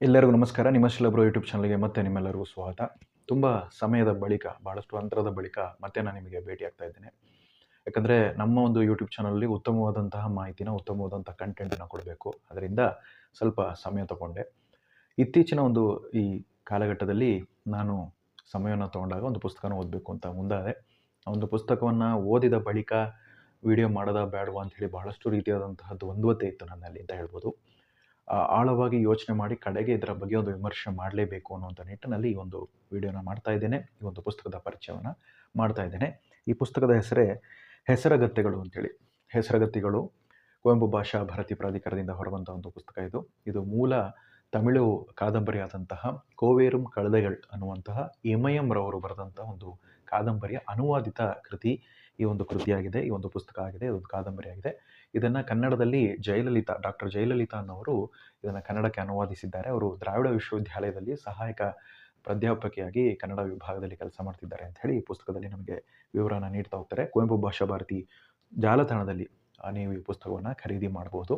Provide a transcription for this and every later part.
ಎಲ್ಲರಿಗೂ ನಮಸ್ಕಾರ. ನಿಮ್ಮ ಶಿಲಬ್ರು ಯೂಟ್ಯೂಬ್ ಚಾನಲ್ಗೆ ಮತ್ತೆ ನಿಮ್ಮೆಲ್ಲರಿಗೂ ಸ್ವಾಗತ. ತುಂಬ ಸಮಯದ ಬಳಿಕ ಭಾಳಷ್ಟು ಅಂತರದ ಬಳಿಕ ಮತ್ತೆ ನಾನು ನಿಮಗೆ ಭೇಟಿ ಆಗ್ತಾ ಇದ್ದೇನೆ. ಯಾಕಂದರೆ ನಮ್ಮ ಒಂದು ಯೂಟ್ಯೂಬ್ ಚಾನಲಲ್ಲಿ ಉತ್ತಮವಾದಂತಹ ಮಾಹಿತಿನ ಉತ್ತಮವಾದಂಥ ಕಂಟೆಂಟನ್ನು ಕೊಡಬೇಕು. ಅದರಿಂದ ಸ್ವಲ್ಪ ಸಮಯ ತಗೊಂಡೆ. ಇತ್ತೀಚಿನ ಒಂದು ಈ ಕಾಲಘಟ್ಟದಲ್ಲಿ ನಾನು ಸಮಯವನ್ನು ತಗೊಂಡಾಗ ಒಂದು ಪುಸ್ತಕನ ಓದಬೇಕು ಅಂತ ಮುಂದಾದೆ. ಆ ಒಂದು ಪುಸ್ತಕವನ್ನು ಓದಿದ ಬಳಿಕ, ವಿಡಿಯೋ ಮಾಡೋದ ಬೇಡವಾ ಅಂಥೇಳಿ ಬಹಳಷ್ಟು ರೀತಿಯಾದಂತಹ ದ್ವಂದ್ವತೆ ಇತ್ತು ನನ್ನಲ್ಲಿ ಅಂತ ಹೇಳ್ಬೋದು. ಆಳವಾಗಿ ಯೋಚನೆ ಮಾಡಿ ಕಡೆಗೆ ಇದರ ಬಗ್ಗೆ ಒಂದು ವಿಮರ್ಶೆ ಮಾಡಲೇಬೇಕು ಅನ್ನುವಂಥ ನಿಟ್ಟಿನಲ್ಲಿ ಈ ಒಂದು ವಿಡಿಯೋನ ಮಾಡ್ತಾ ಇದ್ದೇನೆ. ಈ ಒಂದು ಪುಸ್ತಕದ ಪರಿಚಯವನ್ನು ಮಾಡ್ತಾ ಇದ್ದೇನೆ. ಈ ಪುಸ್ತಕದ ಹೆಸರೇ ಹೆಸರಗತ್ತೆಗಳು ಅಂತೇಳಿ. ಹೆಸರಗತ್ತೆಗಳು ಕುವೆಂಪು ಭಾಷಾ ಭಾರತಿ ಪ್ರಾಧಿಕಾರದಿಂದ ಹೊರಬಂತ ಒಂದು ಪುಸ್ತಕ ಇದು. ಇದು ಮೂಲ ತಮಿಳು ಕಾದಂಬರಿಯಾದಂತಹ ಕೋವೇರುಂ ಕಳದೆಗಳ್ ಅನ್ನುವಂತಹ ರವರು ಬರೆದಂತಹ ಒಂದು ಕಾದಂಬರಿಯ ಅನುವಾದಿತ ಕೃತಿ ಈ ಒಂದು ಕೃತಿಯಾಗಿದೆ. ಈ ಒಂದು ಪುಸ್ತಕ ಆಗಿದೆ. ಇದೊಂದು ಕಾದಂಬರಿ ಆಗಿದೆ ಇದನ್ನು ಕನ್ನಡದಲ್ಲಿ ಜಯಲಲಿತಾ, ಡಾಕ್ಟರ್ ಜಯಲಲಿತಾ ಅನ್ನೋರು ಇದನ್ನು ಕನ್ನಡಕ್ಕೆ ಅನುವಾದಿಸಿದ್ದಾರೆ. ಅವರು ದ್ರಾವಿಡ ವಿಶ್ವವಿದ್ಯಾಲಯದಲ್ಲಿ ಸಹಾಯಕ ಪ್ರಾಧ್ಯಾಪಕಿಯಾಗಿ ಕನ್ನಡ ವಿಭಾಗದಲ್ಲಿ ಕೆಲಸ ಮಾಡ್ತಿದ್ದಾರೆ ಅಂತ ಹೇಳಿ ಈ ಪುಸ್ತಕದಲ್ಲಿ ನಮಗೆ ವಿವರನ ನೀಡ್ತಾ ಹೋಗ್ತಾರೆ. ಕುವೆಂಪು ಭಾಷಾ ಭಾರತಿ ಜಾಲತಾಣದಲ್ಲಿ ನೀವು ಈ ಪುಸ್ತಕವನ್ನು ಖರೀದಿ ಮಾಡಬಹುದು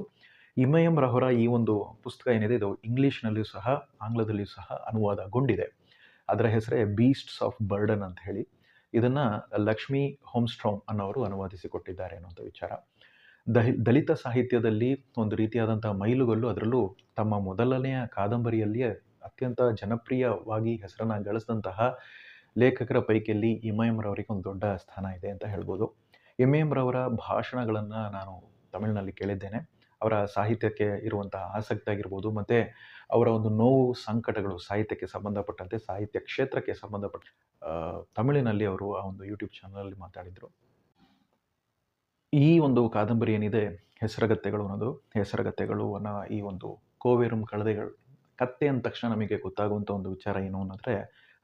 ಇಮಯಂ ರಹೋರ ಈ ಒಂದು ಪುಸ್ತಕ ಏನಿದೆ, ಇದು ಇಂಗ್ಲೀಷ್ನಲ್ಲಿಯೂ ಸಹ ಆಂಗ್ಲದಲ್ಲಿಯೂ ಸಹ ಅನುವಾದಗೊಂಡಿದೆ. ಅದರ ಹೆಸರೇ ಬೀಸ್ಟ್ಸ್ ಆಫ್ ಬರ್ಡನ್ ಅಂತ ಹೇಳಿ. ಇದನ್ನು ಲಕ್ಷ್ಮೀ ಹೋಮ್ಸ್ಟ್ರಾಮ್ ಅನ್ನೋರು ಅನುವಾದಿಸಿಕೊಟ್ಟಿದ್ದಾರೆ ಅನ್ನುವಂಥ ವಿಚಾರ. ದಹಿ, ದಲಿತ ಸಾಹಿತ್ಯದಲ್ಲಿ ಒಂದು ರೀತಿಯಾದಂಥ ಮೈಲುಗಲ್ಲು ಅದರಲ್ಲೂ ತಮ್ಮ ಮೊದಲನೆಯ ಕಾದಂಬರಿಯಲ್ಲಿಯೇ ಅತ್ಯಂತ ಜನಪ್ರಿಯವಾಗಿ ಹೆಸರನ್ನು ಗಳಿಸಿದಂತಹ ಲೇಖಕರ ಪೈಕಿಯಲ್ಲಿ ಇಮಯಂರವರಿಗೆ ಒಂದು ದೊಡ್ಡ ಸ್ಥಾನ ಇದೆ ಅಂತ ಹೇಳ್ಬೋದು. ಇಮಯಂರವರ ಭಾಷಣಗಳನ್ನು ನಾನು ತಮಿಳಿನಲ್ಲಿ ಕೇಳಿದ್ದೇನೆ. ಅವರ ಸಾಹಿತ್ಯಕ್ಕೆ ಇರುವಂತಹ ಆಸಕ್ತಿ ಆಗಿರ್ಬೋದು ಮತ್ತು ಅವರ ಒಂದು ನೋವು, ಸಂಕಟಗಳು ಸಾಹಿತ್ಯಕ್ಕೆ ಸಂಬಂಧಪಟ್ಟಂತೆ, ಸಾಹಿತ್ಯ ಕ್ಷೇತ್ರಕ್ಕೆ ಸಂಬಂಧಪಟ್ಟ ತಮಿಳಿನಲ್ಲಿ ಅವರು ಆ ಒಂದು ಯೂಟ್ಯೂಬ್ ಚಾನಲಲ್ಲಿ ಮಾತಾಡಿದರು. ಈ ಒಂದು ಕಾದಂಬರಿ ಏನಿದೆ? ಹೆಸರಗತ್ತೆಗಳು ಅನ್ನೋದು. ಹೆಸರಗತ್ತೆಗಳು ಅನ್ನೋ ಈ ಒಂದು ಕೋವೇರುಂ ಕಳದೆಗಳು. ಕತ್ತೆ ಅಂದ ತಕ್ಷಣ ನಮಗೆ ಗೊತ್ತಾಗುವಂಥ ಒಂದು ವಿಚಾರ ಏನು ಅನ್ನೋದ್ರೆ,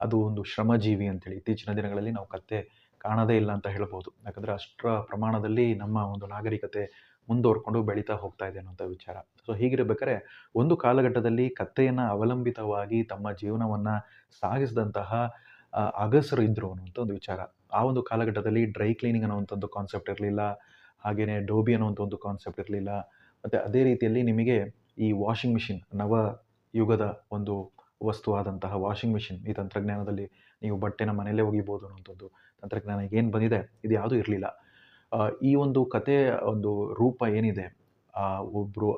ಅದು ಒಂದು ಶ್ರಮಜೀವಿ ಅಂತೇಳಿ. ಇತ್ತೀಚಿನ ದಿನಗಳಲ್ಲಿ ನಾವು ಕತ್ತೆ ಕಾಣದೇ ಇಲ್ಲ ಅಂತ ಹೇಳ್ಬೋದು. ಯಾಕಂದರೆ ಅಷ್ಟರ ಪ್ರಮಾಣದಲ್ಲಿ ನಮ್ಮ ಒಂದು ನಾಗರಿಕತೆ ಮುಂದುವರ್ಕೊಂಡು ಬೆಳೀತಾ ಹೋಗ್ತಾ ಇದೆ ಅನ್ನೋಂಥ ವಿಚಾರ. ಸೊ ಹೀಗಿರಬೇಕಾದ್ರೆ, ಒಂದು ಕಾಲಘಟ್ಟದಲ್ಲಿ ಕತ್ತೆಯನ್ನು ಅವಲಂಬಿತವಾಗಿ ತಮ್ಮ ಜೀವನವನ್ನು ಸಾಗಿಸಿದಂತಹ ಅಗಸರು ಇದ್ದರು ಅನ್ನುವಂಥ ಒಂದು ವಿಚಾರ. ಆ ಒಂದು ಕಾಲಘಟ್ಟದಲ್ಲಿ ಡ್ರೈ ಕ್ಲೀನಿಂಗ್ ಅನ್ನುವಂಥದ್ದು ಕಾನ್ಸೆಪ್ಟ್ ಇರಲಿಲ್ಲ. ಹಾಗೆಯೇ ಡೋಬಿ ಅನ್ನೋಂಥ ಒಂದು ಕಾನ್ಸೆಪ್ಟ್ ಇರಲಿಲ್ಲ. ಮತ್ತು ಅದೇ ರೀತಿಯಲ್ಲಿ ನಿಮಗೆ ಈ ವಾಷಿಂಗ್ ಮಿಷಿನ್ ನವ ಯುಗದ ಒಂದು ವಸ್ತು ಆದಂತಹ ವಾಷಿಂಗ್ ಮಿಷಿನ್ ಈ ತಂತ್ರಜ್ಞಾನದಲ್ಲಿ ನೀವು ಬಟ್ಟೆನ ಮನೆಯಲ್ಲೇ ಒಗಿಬೋದು ಅನ್ನೋಂಥದ್ದು ತಂತ್ರಜ್ಞಾನ ಏನು ಬಂದಿದೆ, ಇದು ಯಾವುದೂ ಇರಲಿಲ್ಲ. ಈ ಒಂದು ಕಥೆಯ ಒಂದು ರೂಪ ಏನಿದೆ ಒಬ್ಬರು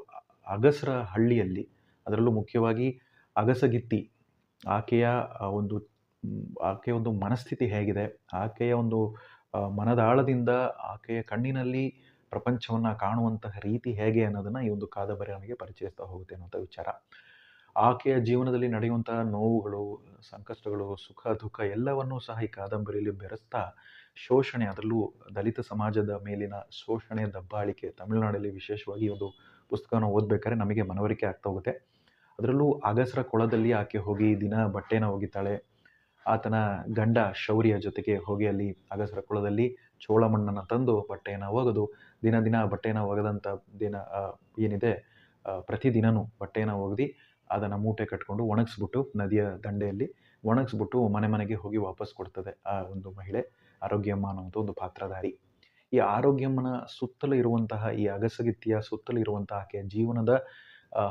ಅಗಸರ ಹಳ್ಳಿಯಲ್ಲಿ, ಅದರಲ್ಲೂ ಮುಖ್ಯವಾಗಿ ಅಗಸಗಿತ್ತಿ, ಆಕೆಯ ಒಂದು ಆಕೆಯ ಒಂದು ಮನಸ್ಥಿತಿ ಹೇಗಿದೆ, ಆಕೆಯ ಒಂದು ಮನದಾಳದಿಂದ ಆಕೆಯ ಕಣ್ಣಿನಲ್ಲಿ ಪ್ರಪಂಚವನ್ನು ಕಾಣುವಂತಹ ರೀತಿ ಹೇಗೆ ಅನ್ನೋದನ್ನು ಈ ಒಂದು ಕಾದಂಬರಿ ನಮಗೆ ಪರಿಚಯಿಸ್ತಾ ಹೋಗುತ್ತೆ ಅನ್ನೋಂಥ ವಿಚಾರ. ಆಕೆಯ ಜೀವನದಲ್ಲಿ ನಡೆಯುವಂತಹ ನೋವುಗಳು, ಸಂಕಷ್ಟಗಳು, ಸುಖ, ದುಃಖ ಎಲ್ಲವನ್ನೂ ಸಹ ಈ ಕಾದಂಬರಿಯಲ್ಲಿ ಬೆರೆಸ್ತಾ ಶೋಷಣೆ, ಅದರಲ್ಲೂ ದಲಿತ ಸಮಾಜದ ಮೇಲಿನ ಶೋಷಣೆ ದಬ್ಬಾಳಿಕೆ, ತಮಿಳುನಾಡಲ್ಲಿ ವಿಶೇಷವಾಗಿ ಒಂದು ಪುಸ್ತಕನ ಓದಬೇಕಾದ್ರೆ ನಮಗೆ ಮನವರಿಕೆ ಆಗ್ತಾ ಹೋಗುತ್ತೆ. ಅದರಲ್ಲೂ ಅಗಸರ ಕೊಳದಲ್ಲಿ ಆಕೆ ಹೋಗಿ ದಿನ ಬಟ್ಟೆನ ಒಗಿತಾಳೆ. ಆತನ ಗಂಡ ಶೌರ್ಯ ಜೊತೆಗೆ ಹೋಗಿ ಅಲ್ಲಿ ಅಗಸರ ಕುಳದಲ್ಲಿ ಚೋಳ ಮಣ್ಣನ್ನು ತಂದು ಬಟ್ಟೆಯನ್ನು ಒಗೆದು, ದಿನ ದಿನ ಬಟ್ಟೆಯನ್ನು ಒಗೆದಂಥ ದಿನ ಏನಿದೆ ಪ್ರತಿದಿನವೂ ಬಟ್ಟೆಯನ್ನು ಒಗೆದು ಅದನ್ನು ಮೂಟೆ ಕಟ್ಕೊಂಡು ಒಣಗಿಸ್ಬಿಟ್ಟು ನದಿಯ ದಂಡೆಯಲ್ಲಿ ಒಣಗಿಸ್ಬಿಟ್ಟು ಮನೆ ಮನೆಗೆ ಹೋಗಿ ವಾಪಸ್ ಕೊಡ್ತದೆ ಆ ಒಂದು ಮಹಿಳೆ ಆರೋಗ್ಯಮ್ಮ ಅನ್ನುವಂಥ ಒಂದು ಪಾತ್ರಧಾರಿ. ಈ ಆರೋಗ್ಯಮ್ಮನ ಸುತ್ತಲೂ ಇರುವಂತಹ, ಈ ಅಗಸಗಿತ್ತಿಯ ಸುತ್ತಲೂ ಇರುವಂತಹ ಆಕೆಯ ಜೀವನದ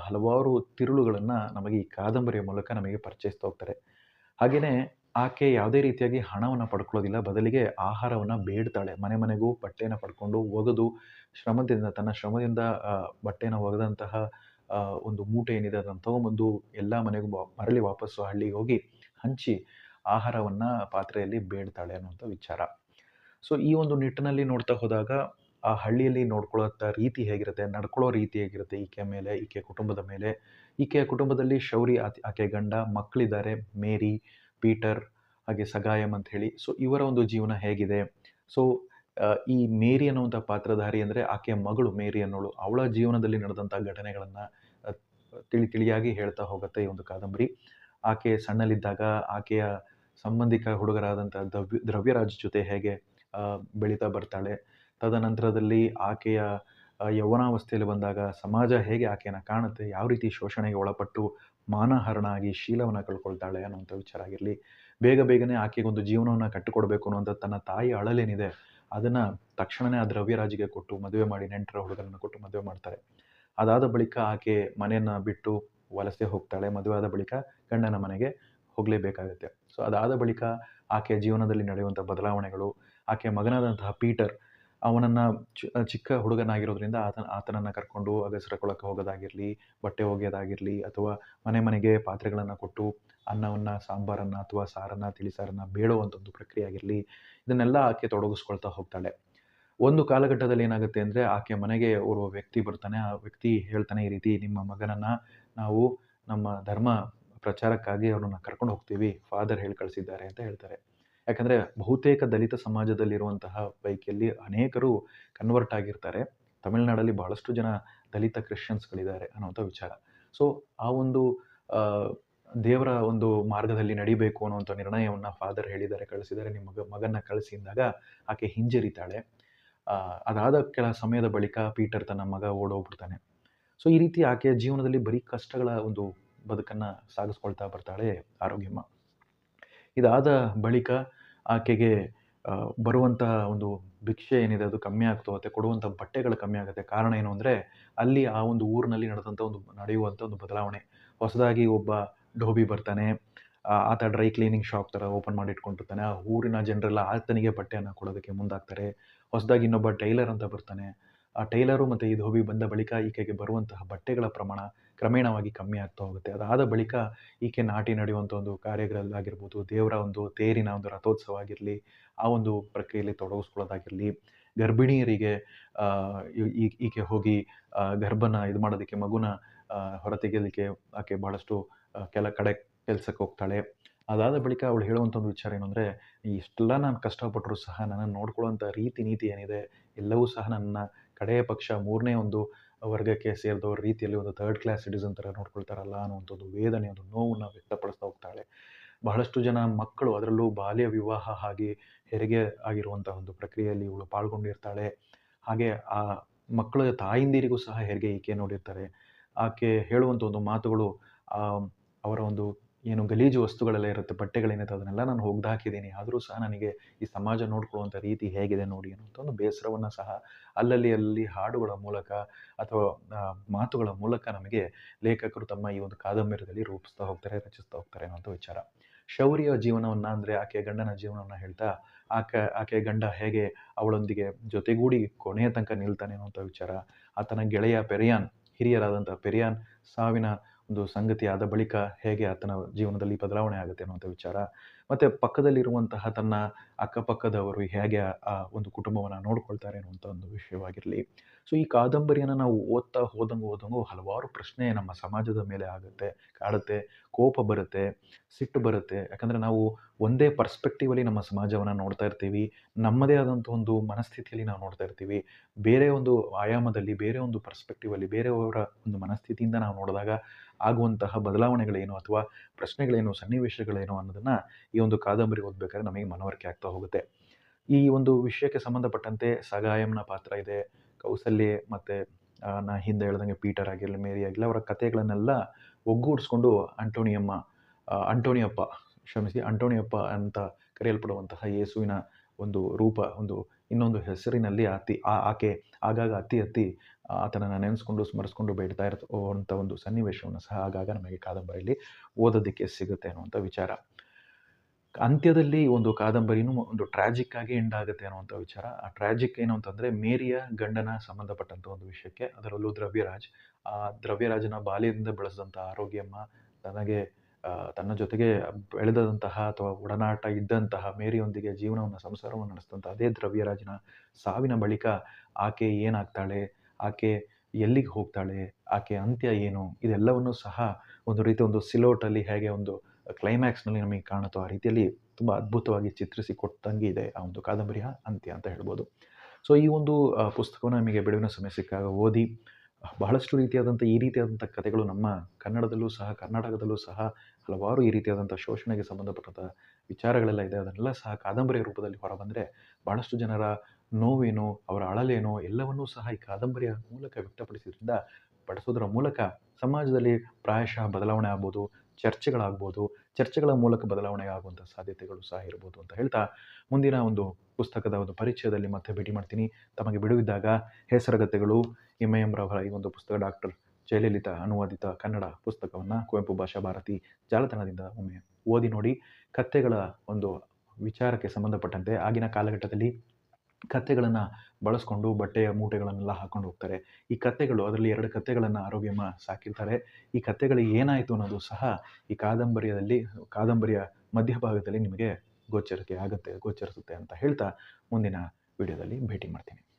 ಹಲವಾರು ತಿರುಳುಗಳನ್ನು ನಮಗೆ ಈ ಕಾದಂಬರಿಯ ಮೂಲಕ ನಮಗೆ ಪರಿಚಯಿಸ್ತಾ ಹೋಗ್ತಾರೆ. ಹಾಗೆಯೇ ಆಕೆ ಯಾವುದೇ ರೀತಿಯಾಗಿ ಹಣವನ್ನು ಪಡ್ಕೊಳ್ಳೋದಿಲ್ಲ. ಬದಲಿಗೆ ಆಹಾರವನ್ನು ಬೇಡ್ತಾಳೆ. ಮನೆ ಮನೆಗೂ ಬಟ್ಟೆನ ಪಡ್ಕೊಂಡು ಒಗೆದು ಶ್ರಮದಿಂದ, ತನ್ನ ಶ್ರಮದಿಂದ ಬಟ್ಟೆನ ಒಗೆದಂತಹ ಒಂದು ಮೂಟೆ ಏನಿದೆ ಅದನ್ನು ತೊಗೊಂಬಂದು ಎಲ್ಲ ಮನೆಗೂ ಮರಳಿ ವಾಪಸ್ಸು ಹಳ್ಳಿಗೆ ಹೋಗಿ ಹಂಚಿ ಆಹಾರವನ್ನು ಪಾತ್ರೆಯಲ್ಲಿ ಬೇಡ್ತಾಳೆ ಅನ್ನುವಂಥ ವಿಚಾರ. ಸೊ ಈ ಒಂದು ನಿಟ್ಟಿನಲ್ಲಿ ನೋಡ್ತಾ ಹೋದಾಗ, ಆ ಹಳ್ಳಿಯಲ್ಲಿ ನೋಡ್ಕೊಳ್ಳೋಂಥ ರೀತಿ ಹೇಗಿರುತ್ತೆ, ನಡ್ಕೊಳ್ಳೋ ರೀತಿ ಹೇಗಿರುತ್ತೆ ಈಕೆ ಮೇಲೆ ಈಕೆ ಕುಟುಂಬದ ಮೇಲೆ? ಈಕೆಯ ಕುಟುಂಬದಲ್ಲಿ ಶೌರಿ ಆಕೆ ಗಂಡ ಮಕ್ಕಳಿದ್ದಾರೆ ಮೇರಿ ಪೀಟರ್, ಹಾಗೆ ಸಗಾಯಂ ಅಂತ ಹೇಳಿ. ಸೊ ಇವರ ಒಂದು ಜೀವನ ಹೇಗಿದೆ. ಸೊ ಈ ಮೇರಿ ಅನ್ನುವಂಥ ಪಾತ್ರಧಾರಿ ಅಂದರೆ ಆಕೆಯ ಮಗಳು ಮೇರಿ ಅನ್ನೋಳು. ಅವಳ ಜೀವನದಲ್ಲಿ ನಡೆದಂಥ ಘಟನೆಗಳನ್ನು ತಿಳಿ ತಿಳಿಯಾಗಿ ಹೇಳ್ತಾ ಹೋಗುತ್ತೆ ಈ ಒಂದು ಕಾದಂಬರಿ. ಆಕೆ ಸಣ್ಣಲಿದ್ದಾಗ ಆಕೆಯ ಸಂಬಂಧಿಕ ಹುಡುಗರಾದಂಥ ದ್ರವ್ಯ ದ್ರವ್ಯರಾಜ್ ಜೊತೆ ಹೇಗೆ ಬೆಳೀತಾ ಬರ್ತಾಳೆ. ತದನಂತರದಲ್ಲಿ ಆಕೆಯ ಯೌವನಾವಸ್ಥೆಯಲ್ಲಿ ಬಂದಾಗ ಸಮಾಜ ಹೇಗೆ ಆಕೆಯನ್ನು ಕಾಣುತ್ತೆ, ಯಾವ ರೀತಿ ಶೋಷಣೆಗೆ ಒಳಪಟ್ಟು ಮಾನಹರಣ ಆಗಿ ಶೀಲವನ್ನು ಕಳ್ಕೊಳ್ತಾಳೆ ಅನ್ನುವಂಥ ವಿಚಾರ ಆಗಿರಲಿ, ಬೇಗ ಬೇಗನೆ ಆಕೆಗೊಂದು ಜೀವನವನ್ನು ಕಟ್ಟಿಕೊಡ್ಬೇಕು ಅನ್ನೋಂಥ ತನ್ನ ತಾಯಿ ಅಳಲೇನಿದೆ, ಅದನ್ನು ತಕ್ಷಣವೇ ಆ ದ್ರವ್ಯರಾಜಿಗೆ ಕೊಟ್ಟು ಮದುವೆ ಮಾಡಿ, ನೆಂಟರ ಹುಡುಗರನ್ನು ಕೊಟ್ಟು ಮದುವೆ ಮಾಡ್ತಾರೆ. ಅದಾದ ಬಳಿಕ ಆಕೆ ಮನೆಯನ್ನು ಬಿಟ್ಟು ವಲಸೆ ಹೋಗ್ತಾಳೆ. ಮದುವೆ ಆದ ಬಳಿಕ ಗಂಡನ ಮನೆಗೆ ಹೋಗಲೇಬೇಕಾಗುತ್ತೆ. ಸೊ ಅದಾದ ಬಳಿಕ ಆಕೆಯ ಜೀವನದಲ್ಲಿ ನಡೆಯುವಂಥ ಬದಲಾವಣೆಗಳು, ಆಕೆಯ ಮಗನಾದಂತಹ ಪೀಟರ್ ಅವನನ್ನು ಚಿಕ್ಕ ಹುಡುಗನಾಗಿರೋದ್ರಿಂದ ಆತನ, ಆತನನ್ನು ಕರ್ಕೊಂಡು ಅಗಸರ ಕೊಳಕ್ಕೆ ಹೋಗೋದಾಗಿರಲಿ, ಬಟ್ಟೆ ಒಗೆಯೋದಾಗಿರಲಿ ಅಥವಾ ಮನೆ ಮನೆಗೆ ಪಾತ್ರೆಗಳನ್ನು ಕೊಟ್ಟು ಅನ್ನವನ್ನು, ಸಾಂಬಾರನ್ನು ಅಥವಾ ಸಾರನ್ನು ತಿಳಿಸಾರನ್ನು ಬೇಡುವಂಥ ಒಂದು ಪ್ರಕ್ರಿಯೆ ಆಗಿರಲಿ ಇದನ್ನೆಲ್ಲ ಆಕೆ ತೊಡಗಿಸ್ಕೊಳ್ತಾ ಹೋಗ್ತಾಳೆ. ಒಂದು ಕಾಲಘಟ್ಟದಲ್ಲಿ ಏನಾಗುತ್ತೆ ಅಂದರೆ ಆಕೆ ಮನೆಗೆ ಓರ್ವ ವ್ಯಕ್ತಿ ಬರ್ತಾನೆ. ಆ ವ್ಯಕ್ತಿ ಹೇಳ್ತಾನೆ ಈ ರೀತಿ, ನಿಮ್ಮ ಮಗನನ್ನು ನಾವು ನಮ್ಮ ಧರ್ಮ ಪ್ರಚಾರಕ್ಕಾಗಿ ಅವನನ್ನು ಕರ್ಕೊಂಡು ಹೋಗ್ತೀವಿ. ಫಾದರ್ ಹೇಳಿ ಕಳಿಸಿದ್ದಾರೆ ಅಂತ ಹೇಳ್ತಾರೆ. ಯಾಕಂದರೆ ಬಹುತೇಕ ದಲಿತ ಸಮಾಜದಲ್ಲಿರುವಂತಹ ಪೈಕಿಯಲ್ಲಿ ಅನೇಕರು ಕನ್ವರ್ಟ್ ಆಗಿರ್ತಾರೆ. ತಮಿಳುನಾಡಲ್ಲಿ ಬಹಳಷ್ಟು ಜನ ದಲಿತ ಕ್ರಿಶ್ಚಿಯನ್ಸ್ಗಳಿದ್ದಾರೆ ಅನ್ನೋಂಥ ವಿಚಾರ. ಸೊ ಆ ಒಂದು ದೇವರ ಒಂದು ಮಾರ್ಗದಲ್ಲಿ ನಡಿಬೇಕು ಅನ್ನುವಂಥ ನಿರ್ಣಯವನ್ನು ಫಾದರ್ ಹೇಳಿದ್ದಾರೆ, ಕಳಿಸಿದ್ದಾರೆ. ನಿಮ್ಮ ಮಗ ಮಗನ ಕಳಿಸಿ ಆಕೆ ಹಿಂಜರಿತಾಳೆ. ಅದಾದ ಕೆಲ ಸಮಯದ ಬಳಿಕ ಪೀಟರ್ ತನ್ನ ಮಗ ಓಡೋಗ್ಬಿಡ್ತಾನೆ. ಸೊ ಈ ರೀತಿ ಆಕೆಯ ಜೀವನದಲ್ಲಿ ಬರೀ ಕಷ್ಟಗಳ ಒಂದು ಬದುಕನ್ನು ಸಾಗಿಸ್ಕೊಳ್ತಾ ಬರ್ತಾಳೆ ಆರೋಗ್ಯಮ್ಮ. ಇದಾದ ಬಳಿಕ ಆಕೆಗೆ ಬರುವಂತಹ ಒಂದು ಭಿಕ್ಷೆ ಏನಿದೆ ಅದು ಕಮ್ಮಿ ಆಗ್ತಾ ಹೋಗುತ್ತೆ ಕೊಡುವಂಥ ಬಟ್ಟೆಗಳು ಕಮ್ಮಿ ಆಗುತ್ತೆ. ಕಾರಣ ಏನು ಅಂದರೆ, ಅಲ್ಲಿ ಆ ಒಂದು ಊರಿನಲ್ಲಿ ನಡೆದಂಥ ಒಂದು ನಡೆಯುವಂಥ ಒಂದು ಬದಲಾವಣೆ. ಹೊಸದಾಗಿ ಒಬ್ಬ ಡೋಬಿ ಬರ್ತಾನೆ. ಆತ ಡ್ರೈ ಕ್ಲೀನಿಂಗ್ ಶಾಪ್ ಥರ ಓಪನ್ ಮಾಡಿ ಇಟ್ಕೊಂಡಿರ್ತಾನೆ. ಆ ಊರಿನ ಜನರೆಲ್ಲ ಆತನಿಗೆ ಬಟ್ಟೆಯನ್ನು ಕೊಡೋದಕ್ಕೆ ಮುಂದಾಗ್ತಾರೆ. ಹೊಸದಾಗಿ ಇನ್ನೊಬ್ಬ ಟೈಲರ್ ಅಂತ ಬರ್ತಾನೆ. ಆ ಟೈಲರು ಮತ್ತು ಈ ಧೋಬಿ ಬಂದ ಬಳಿಕ ಈಕೆಗೆ ಬರುವಂತಹ ಬಟ್ಟೆಗಳ ಪ್ರಮಾಣ ಕ್ರಮೇಣವಾಗಿ ಕಮ್ಮಿ ಆಗ್ತಾ ಹೋಗುತ್ತೆ. ಅದಾದ ಬಳಿಕ ಈಕೆ ನಾಟಿ ನಡೆಯುವಂಥ ಒಂದು ಕಾರ್ಯಗ್ರಹದಾಗಿರ್ಬೋದು ದೇವರ ಒಂದು ತೇರಿನ ಒಂದು ರಥೋತ್ಸವ ಆಗಿರಲಿ, ಆ ಒಂದು ಪ್ರಕ್ರಿಯೆಯಲ್ಲಿ ತೊಡಗಿಸ್ಕೊಳ್ಳೋದಾಗಿರಲಿ, ಗರ್ಭಿಣಿಯರಿಗೆ ಈಕೆ ಹೋಗಿ ಗರ್ಭನ ಇದು ಮಾಡೋದಕ್ಕೆ, ಮಗುನ ಹೊರತೆಗೆಯೋದಕ್ಕೆ ಆಕೆ ಭಾಳಷ್ಟು ಕೆಲ ಕಡೆ ಕೆಲಸಕ್ಕೆ ಹೋಗ್ತಾಳೆ. ಅದಾದ ಬಳಿಕ ಅವಳು ಹೇಳುವಂಥ ಒಂದು ವಿಚಾರ ಏನು ಅಂದರೆ, ಇಷ್ಟೆಲ್ಲ ನಾನು ಕಷ್ಟಪಟ್ಟರೂ ಸಹ ನನ್ನನ್ನು ನೋಡ್ಕೊಳ್ಳುವಂಥ ರೀತಿ ನೀತಿ ಏನಿದೆ, ಎಲ್ಲವೂ ಸಹ ನನ್ನ ಕಡೆಯ ಪಕ್ಷ ಮೂರನೇ ಒಂದು ವರ್ಗಕ್ಕೆ ಸೇರಿದವ್ರ ರೀತಿಯಲ್ಲಿ ಒಂದು ಥರ್ಡ್ ಕ್ಲಾಸ್ ಸಿಟಿಸನ್ ಥರ ನೋಡ್ಕೊಳ್ತಾರಲ್ಲ ಅನ್ನುವಂಥದ್ದು ವೇದನೆ, ಒಂದು ನೋವನ್ನು ವ್ಯಕ್ತಪಡಿಸ್ತಾ ಹೋಗ್ತಾಳೆ. ಬಹಳಷ್ಟು ಜನ ಮಕ್ಕಳು ಅದರಲ್ಲೂ ಬಾಲ್ಯ ವಿವಾಹ ಹಾಗೆ ಹೆರಿಗೆ ಆಗಿರುವಂಥ ಒಂದು ಪ್ರಕ್ರಿಯೆಯಲ್ಲಿ ಇವಳು ಪಾಲ್ಗೊಂಡಿರ್ತಾಳೆ. ಹಾಗೆ ಆ ಮಕ್ಕಳ ತಾಯಿಂದಿರಿಗೂ ಸಹ ಹೆರಿಗೆ ಈಕೆ ನೋಡಿರ್ತಾರೆ. ಆಕೆ ಹೇಳುವಂಥ ಒಂದು ಮಾತುಗಳು ಅವರ ಒಂದು ಏನು ಗಲೀಜು ವಸ್ತುಗಳೆಲ್ಲ ಇರುತ್ತೆ ಬಟ್ಟೆಗಳೇನಿರುತ್ತೆ ಅದನ್ನೆಲ್ಲ ನಾನು ಒಗ್ದು ಹಾಕಿದ್ದೀನಿ. ಆದರೂ ಸಹ ನನಗೆ ಈ ಸಮಾಜ ನೋಡ್ಕೊಳ್ಳುವಂಥ ರೀತಿ ಹೇಗಿದೆ ನೋಡಿ ಅನ್ನೋಂಥ ಒಂದು ಬೇಸರವನ್ನು ಸಹ ಅಲ್ಲಲ್ಲಿ ಅಲ್ಲಿ ಹಾಡುಗಳ ಮೂಲಕ ಅಥವಾ ಮಾತುಗಳ ಮೂಲಕ ನಮಗೆ ಲೇಖಕರು ತಮ್ಮ ಈ ಒಂದು ಕಾದಂಬರಿಯಲ್ಲಿ ರೂಪಿಸ್ತಾ ಹೋಗ್ತಾರೆ, ರಚಿಸ್ತಾ ಹೋಗ್ತಾರೆ ಅನ್ನೋಂಥ ವಿಚಾರ. ಶೌರ್ಯ ಜೀವನವನ್ನು ಅಂದರೆ ಆಕೆಯ ಗಂಡನ ಜೀವನವನ್ನು ಹೇಳ್ತಾ, ಆಕೆ ಆಕೆಯ ಗಂಡ ಹೇಗೆ ಅವಳೊಂದಿಗೆ ಜೊತೆಗೂಡಿ ಕೊನೆಯ ತನಕ ನಿಲ್ತಾನೆ ಅನ್ನೋಂಥ ವಿಚಾರ. ಆತನ ಗೆಳೆಯ ಪೆರಿಯಾನ್, ಹಿರಿಯರಾದಂಥ ಪೆರಿಯಾನ್, ಸಾವಿನ ಒಂದು ಸಂಗತಿಯಾದ ಬಳಿಕ ಹೇಗೆ ಆತನ ಜೀವನದಲ್ಲಿ ಬದಲಾವಣೆ ಆಗುತ್ತೆ ಅನ್ನುವಂಥ ವಿಚಾರ. ಮತ್ತು ಪಕ್ಕದಲ್ಲಿರುವಂತಹ ತನ್ನ ಅಕ್ಕಪಕ್ಕದವರು ಹೇಗೆ ಆ ಒಂದು ಕುಟುಂಬವನ್ನು ನೋಡ್ಕೊಳ್ತಾರೆ ಅನ್ನುವಂಥ ಒಂದು ವಿಷಯವಾಗಿರಲಿ. ಸೊ, ಈ ಕಾದಂಬರಿಯನ್ನು ನಾವು ಓದ್ತಾ ಹೋದಂಗೆ ಹೋದಂಗೂ ಹಲವಾರು ಪ್ರಶ್ನೆ ನಮ್ಮ ಸಮಾಜದ ಮೇಲೆ ಆಗುತ್ತೆ, ಕಾಡುತ್ತೆ, ಕೋಪ ಬರುತ್ತೆ, ಸಿಟ್ಟು ಬರುತ್ತೆ. ಯಾಕಂದರೆ ನಾವು ಒಂದೇ ಪರ್ಸ್ಪೆಕ್ಟಿವಲ್ಲಿ ನಮ್ಮ ಸಮಾಜವನ್ನು ನೋಡ್ತಾ ಇರ್ತೀವಿ. ನಮ್ಮದೇ ಆದಂಥ ಒಂದು ಮನಸ್ಥಿತಿಯಲ್ಲಿ ನಾವು ನೋಡ್ತಾ ಇರ್ತೀವಿ. ಬೇರೆ ಒಂದು ಆಯಾಮದಲ್ಲಿ, ಬೇರೆ ಒಂದು ಪರ್ಸ್ಪೆಕ್ಟಿವಲ್ಲಿ ಬೇರೆಯವರ ಒಂದು ಮನಸ್ಥಿತಿಯಿಂದ ನಾವು ನೋಡಿದಾಗ ಆಗುವಂತಹ ಬದಲಾವಣೆಗಳೇನು ಅಥವಾ ಪ್ರಶ್ನೆಗಳೇನು, ಸನ್ನಿವೇಶಗಳೇನು ಅನ್ನೋದನ್ನು ಈ ಒಂದು ಕಾದಂಬರಿ ಓದಬೇಕಾದ್ರೆ ನಮಗೆ ಮನವರಿಕೆ ಆಗ್ತಾ ಹೋಗುತ್ತೆ. ಈ ಒಂದು ವಿಷಯಕ್ಕೆ ಸಂಬಂಧಪಟ್ಟಂತೆ ಸಗಾಯಂನ ಪಾತ್ರ ಇದೆ. ಕೌಸಲ್ಯೆ ಮತ್ತು ನಾ ಹಿಂದೆ ಹೇಳ್ದಂಗೆ ಪೀಟರ್ ಆಗಿರಲಿ, ಮೇರಿ ಆಗಿರಲಿ, ಅವರ ಕಥೆಗಳನ್ನೆಲ್ಲ ಒಗ್ಗೂಡಿಸ್ಕೊಂಡು ಅಂಟೋಣಿಯಮ್ಮ ಅಂಟೋಣಿಯಪ್ಪ ಕ್ಷಮಿಸಿ ಅಂಟೋಣಿಯಪ್ಪ ಅಂತ ಕರೆಯಲ್ಪಡುವಂತಹ ಯೇಸುವಿನ ಒಂದು ರೂಪ, ಒಂದು ಇನ್ನೊಂದು ಹೆಸರಿನಲ್ಲಿ ಅತಿ ಆಕೆ ಆಗಾಗ ಅತಿ ಅತಿ ಆತನನ್ನು ನೆನೆಸ್ಕೊಂಡು ಸ್ಮರಿಸ್ಕೊಂಡು ಬೇಡ್ತಾ ಅಂಥ ಒಂದು ಸನ್ನಿವೇಶವನ್ನು ಸಹ ಆಗಾಗ ನಮಗೆ ಕಾದಂಬರಿಯಲ್ಲಿ ಓದೋದಕ್ಕೆ ಸಿಗುತ್ತೆ ಅನ್ನುವಂಥ ವಿಚಾರ. ಅಂತ್ಯದಲ್ಲಿ ಒಂದು ಕಾದಂಬರಿನೂ ಒಂದು ಟ್ರಾಜಿಕ್ ಆಗಿ ಎಂಡ್ ಆಗುತ್ತೆ ಅನ್ನುವಂಥ ವಿಚಾರ. ಆ ಟ್ರ್ಯಾಜಿಕ್ ಏನು ಅಂತಂದರೆ ಮೇರಿಯ ಗಂಡನ ಸಂಬಂಧಪಟ್ಟಂಥ ಒಂದು ವಿಷಯಕ್ಕೆ, ಅದರಲ್ಲೂ ದ್ರವ್ಯರಾಜ್. ಆ ದ್ರವ್ಯರಾಜನ ಬಾಲ್ಯದಿಂದ ಬೆಳೆಸಿದಂಥ ಆರೋಗ್ಯಮ್ಮ, ತನಗೆ ತನ್ನ ಜೊತೆಗೆ ಬೆಳೆದಂತಹ ಅಥವಾ ಒಡನಾಟ ಇದ್ದಂತಹ ಮೇರಿಯೊಂದಿಗೆ ಜೀವನವನ್ನು, ಸಂಸಾರವನ್ನು ನಡೆಸಿದಂಥ ಅದೇ ದ್ರವ್ಯರಾಜನ ಸಾವಿನ ಬಳಿಕ ಆಕೆ ಏನಾಗ್ತಾಳೆ? ಆಕೆ ಎಲ್ಲಿಗೆ ಹೋಗ್ತಾಳೆ? ಆಕೆ ಅಂತ್ಯ ಏನು? ಇದೆಲ್ಲವನ್ನು ಸಹ ಒಂದು ರೀತಿ ಒಂದು ಸಿಲೋಟಲ್ಲಿ ಹೇಗೆ ಒಂದು ಕ್ಲೈಮ್ಯಾಕ್ಸ್ನಲ್ಲಿ ನಮಗೆ ಕಾಣುತ್ತೋ ಆ ರೀತಿಯಲ್ಲಿ ತುಂಬ ಅದ್ಭುತವಾಗಿ ಚಿತ್ರಿಸಿ ಕೊಟ್ಟಂಗೆ ಇದೆ ಆ ಒಂದು ಕಾದಂಬರಿಯ ಅಂತ್ಯ ಅಂತ ಹೇಳ್ಬೋದು. ಸೊ ಈ ಒಂದು ಪುಸ್ತಕವನ್ನು ನಮಗೆ ಬಿಡುವಿನ ಸಮಯ ಸಿಕ್ಕಾಗ ಓದಿ ಬಹಳಷ್ಟು ರೀತಿಯಾದಂಥ ಈ ರೀತಿಯಾದಂಥ ಕಥೆಗಳು ನಮ್ಮ ಕನ್ನಡದಲ್ಲೂ ಸಹ, ಕರ್ನಾಟಕದಲ್ಲೂ ಸಹ, ಹಲವಾರು ಈ ರೀತಿಯಾದಂಥ ಶೋಷಣೆಗೆ ಸಂಬಂಧಪಟ್ಟಂಥ ವಿಚಾರಗಳೆಲ್ಲ ಇದೆ. ಅದನ್ನೆಲ್ಲ ಸಹ ಕಾದಂಬರಿಯ ರೂಪದಲ್ಲಿ ಹೊರಬಂದರೆ ಬಹಳಷ್ಟು ಜನರ ನೋವೇನು, ಅವರ ಅಳಲೇನೋ ಎಲ್ಲವನ್ನೂ ಸಹ ಈ ಕಾದಂಬರಿಯ ಮೂಲಕ ವ್ಯಕ್ತಪಡಿಸೋದ್ರಿಂದ ಪಡಿಸೋದ್ರ ಮೂಲಕ ಸಮಾಜದಲ್ಲಿ ಪ್ರಾಯಶಃ ಬದಲಾವಣೆ ಆಗ್ಬೋದು, ಚರ್ಚೆಗಳಾಗ್ಬೋದು, ಚರ್ಚೆಗಳ ಮೂಲಕ ಬದಲಾವಣೆ ಆಗುವಂಥ ಸಾಧ್ಯತೆಗಳು ಸಹ ಇರ್ಬೋದು ಅಂತ ಹೇಳ್ತಾ ಮುಂದಿನ ಒಂದು ಪುಸ್ತಕದ ಒಂದು ಪರಿಚಯದಲ್ಲಿ ಮತ್ತೆ ಭೇಟಿ ಮಾಡ್ತೀನಿ. ತಮಗೆ ಬಿಡುವಿದ್ದಾಗ ಹೆಸರಗತೆಗಳು, ಎಂ ಎಂ ರವರ ಈ ಒಂದು ಪುಸ್ತಕ ಡಾಕ್ಟರ್ ಜಯಲಲಿತಾ ಅನುವಾದಿತ ಕನ್ನಡ ಪುಸ್ತಕವನ್ನು ಕುವೆಂಪು ಭಾಷಾ ಭಾರತಿ ಜಾಲತಾಣದಿಂದ ಒಮ್ಮೆ ಓದಿ ನೋಡಿ ಕತ್ತೆಗಳ ಒಂದು ವಿಚಾರಕ್ಕೆ ಸಂಬಂಧಪಟ್ಟಂತೆ ಆಗಿನ ಕಾಲಘಟ್ಟದಲ್ಲಿ ಕತ್ತೆಗಳನ್ನು ಬಳಸ್ಕೊಂಡು ಬಟ್ಟೆಯ ಮೂಟೆಗಳನ್ನೆಲ್ಲ ಹಾಕ್ಕೊಂಡು ಹೋಗ್ತಾರೆ. ಈ ಕತ್ತೆಗಳು ಅದರಲ್ಲಿ ಎರಡು ಕತ್ತೆಗಳನ್ನು ಆರೋಗ್ಯಮ್ಮ ಸಾಕಿರ್ತಾರೆ. ಈ ಕತ್ತೆಗಳಿಗೆ ಏನಾಯಿತು ಅನ್ನೋದು ಸಹ ಈ ಕಾದಂಬರಿಯಲ್ಲಿ, ಕಾದಂಬರಿಯ ಮಧ್ಯಭಾಗದಲ್ಲಿ ನಿಮಗೆ ಗೋಚರಕ್ಕೆ ಆಗುತ್ತೆ, ಗೋಚರಿಸುತ್ತೆ ಅಂತ ಹೇಳ್ತಾ ಮುಂದಿನ ವಿಡಿಯೋದಲ್ಲಿ ಭೇಟಿ ಮಾಡ್ತೀನಿ.